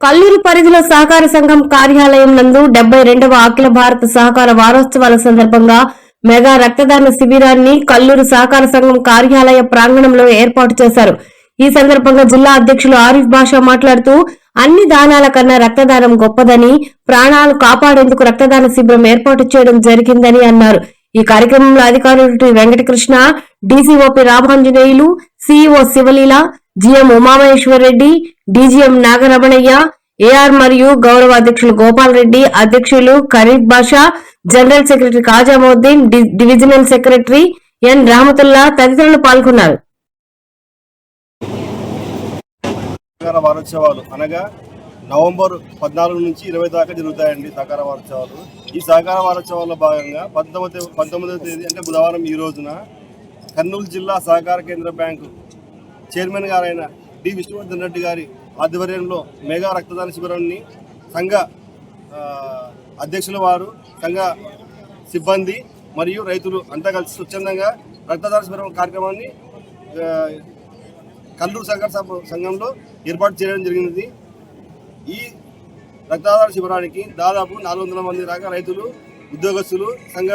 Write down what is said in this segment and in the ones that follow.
కల్లూరు పరిధిలో సహకార సంఘం కార్యాలయం నందు డెబ్బై రెండవ అఖిల భారత సహకార వారోత్సవాల సందర్భంగా మెగా రక్తదాన శిబిరాన్ని కల్లూరు సహకార సంఘం కార్యాలయ ప్రాంగణంలో ఏర్పాటు చేశారు. ఈ సందర్భంగా జిల్లా అధ్యక్షులు ఆరిఫ్ బాషా మాట్లాడుతూ అన్ని దానాల కన్నా రక్తదానం గొప్పదని ప్రాణాలు కాపాడేందుకు రక్తదాన శిబిరం ఏర్పాటు చేయడం జరిగిందని అన్నారు. ఈ కార్యక్రమంలో అధికారులు Venkatakrishna DCOP Ramanjaneyulu CEO Sivaleela GM Umamaheswar Reddy DGM Nagaramanaiah AR మరియు గౌరవ అధ్యక్షులు గోపాల్ రెడ్డి అధ్యక్షులు Khareef Basha general secretary Kajamouddin divisional secretary N Rahamathulla తదితరులు పాల్గొన్నారు. వారోత్సవాలు అనగా నవంబర్ పద్నాలుగు నుంచి ఇరవై దాకా జరుగుతాయండి సహకార వారోత్సవాలు. ఈ సహకార వారోత్సవాల్లో భాగంగా పంతొమ్మిది పంతొమ్మిదవ తేదీ అంటే బుధవారం ఈ రోజున కర్నూలు జిల్లా సహకార కేంద్ర బ్యాంకు చైర్మన్ గారైన డి విష్ణువర్ధన్ రెడ్డి గారి ఆధ్వర్యంలో మెగా రక్తదాన శిబిరాన్ని సంఘ అధ్యక్షుల వారు సంఘ సిబ్బంది మరియు రైతులు అంతా కలిసి స్వచ్ఛందంగా రక్తదాన శిబిరం కార్యక్రమాన్ని కల్లూరు సహకార సంఘంలో ఏర్పాటు చేయడం జరిగింది ఈ రక్తదాన శిబిరానికి దాదాపు నాలుగు వందల మంది దాకా రైతులు ఉద్యోగస్తులు సంఘ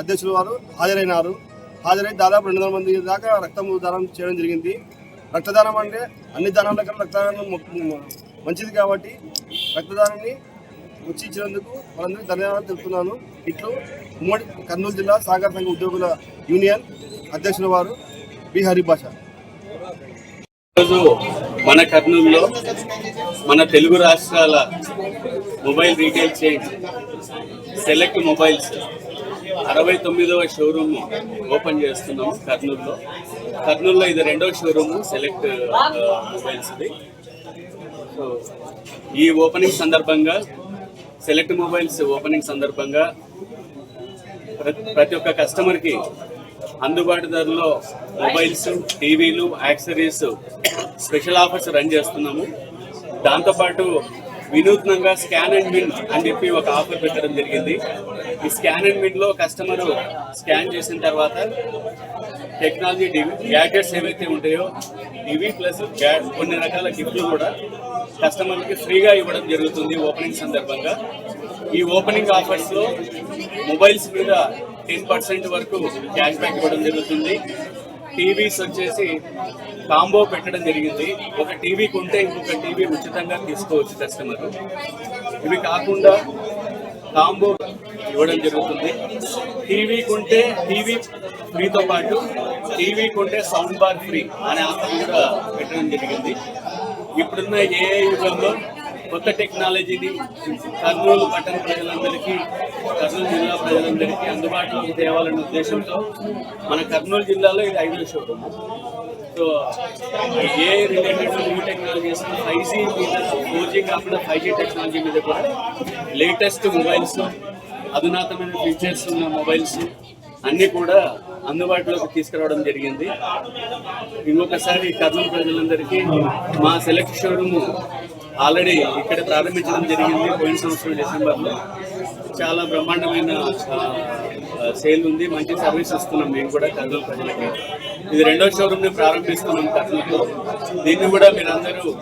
అధ్యక్షుల వారు హాజరైనారు. హాజరై దాదాపు రెండు వందల మంది దాకా రక్తం దానం చేయడం జరిగింది. రక్తదానం అంటే అన్ని దానాల కన్నా రక్తదానం మంచిది కాబట్టి రక్తదానాన్ని వచ్చి ఇచ్చినందుకు వాళ్ళందరికీ ధన్యవాదాలు తెలుపుతున్నాను. ఇట్లు ఉమ్మడి కర్నూలు జిల్లా సాగర సంఘ ఉద్యోగుల యూనియన్ అధ్యక్షుల వారు బి హరిభాష. ఈరోజు మన కర్నూలులో మన తెలుగు రాష్ట్రాల mobile retail chain select mobiles అరవై తొమ్మిదవ షోరూమ్ ఓపెన్ చేస్తున్నాము కర్నూలులో. కర్నూలులో ఇది రెండవ షోరూమ్ సెలెక్ట్ మొబైల్స్ మొబైల్స్ది సో ఈ ఓపెనింగ్ సందర్భంగా సెలెక్ట్ మొబైల్స్ ఓపెనింగ్ సందర్భంగా ప్రతి ప్రతి ఒక్క కస్టమర్కి అందుబాటు ధరలో మొబైల్స్ టీవీలు యాక్సరీస్ స్పెషల్ ఆఫర్స్ రన్ చేస్తున్నాము. దాంతోపాటు వినూత్నంగా స్కాన్ అండ్ విన్ అని చెప్పి ఒక ఆఫర్ పెట్టడం జరిగింది. ఈ స్కాన్ అండ్ విన్లో కస్టమర్ స్కాన్ చేసిన తర్వాత టెక్నాలజీ గ్యాడ్జెట్స్ ఏవైతే ఉంటాయో ఇవి ప్లస్ కొన్ని రకాల గిఫ్ట్లు కూడా కస్టమర్కి ఫ్రీగా ఇవ్వడం జరుగుతుంది ఓపెనింగ్ సందర్భంగా. ఈ ఓపెనింగ్ ఆఫర్స్లో మొబైల్స్ మీద టెన్ పర్సెంట్ వరకు క్యాష్ బ్యాక్ ఇవ్వడం జరుగుతుంది. టీవీస్ వచ్చేసి కాంబో పెట్టడం జరిగింది. ఒక టీవీ కొంటే ఇంకొక టీవీ ఉచితంగా తీసుకోవచ్చు కస్టమర్ ఇవి కాకుండా కాంబో ఇవ్వడం జరుగుతుంది. టీవీ కొంటే టీవీ ఫ్రీతో పాటు టీవీ కొంటే సౌండ్ బార్ ఫ్రీ అనే ఆఫర్ కూడా పెట్టడం జరిగింది. ఇప్పుడున్న ఏ యుగంలో కొత్త టెక్నాలజీని కర్నూలు పట్టణ ప్రజలందరికీ కర్నూలు జిల్లా ప్రజలందరికీ అందుబాటులోకి తేవాలనే ఉద్దేశంతో మన కర్నూలు జిల్లాలో ఇది ఐదో showroom so a related new technologies five G మీద ఫోర్ జీ కాకుండా ఫైవ్ జీ టెక్నాలజీ మీద కూడా లేటెస్ట్ మొబైల్స్ అధునాతమైన ఫీచర్స్ ఉన్న మొబైల్స్ అన్నీ కూడా అందుబాటులోకి తీసుకురావడం జరిగింది. ఇంకొకసారి కర్నూలు ప్రజలందరికీ మా సెలెక్ట్ షోరూమ్ ఆల్రెడీ ఇక్కడ ప్రారంభించడం జరిగింది పోయిన సంవత్సరం డిసెంబర్లో. చాలా బ్రహ్మాండమైన సేల్ ఉంది. మంచి సర్వీస్ ఇస్తున్నాం మేము కూడా కర్నూలు ప్రజలకి. ఇది రెండో షోరూమ్ని ప్రారంభిస్తున్నాం కర్నూలులో. దీన్ని కూడా మీరందరూ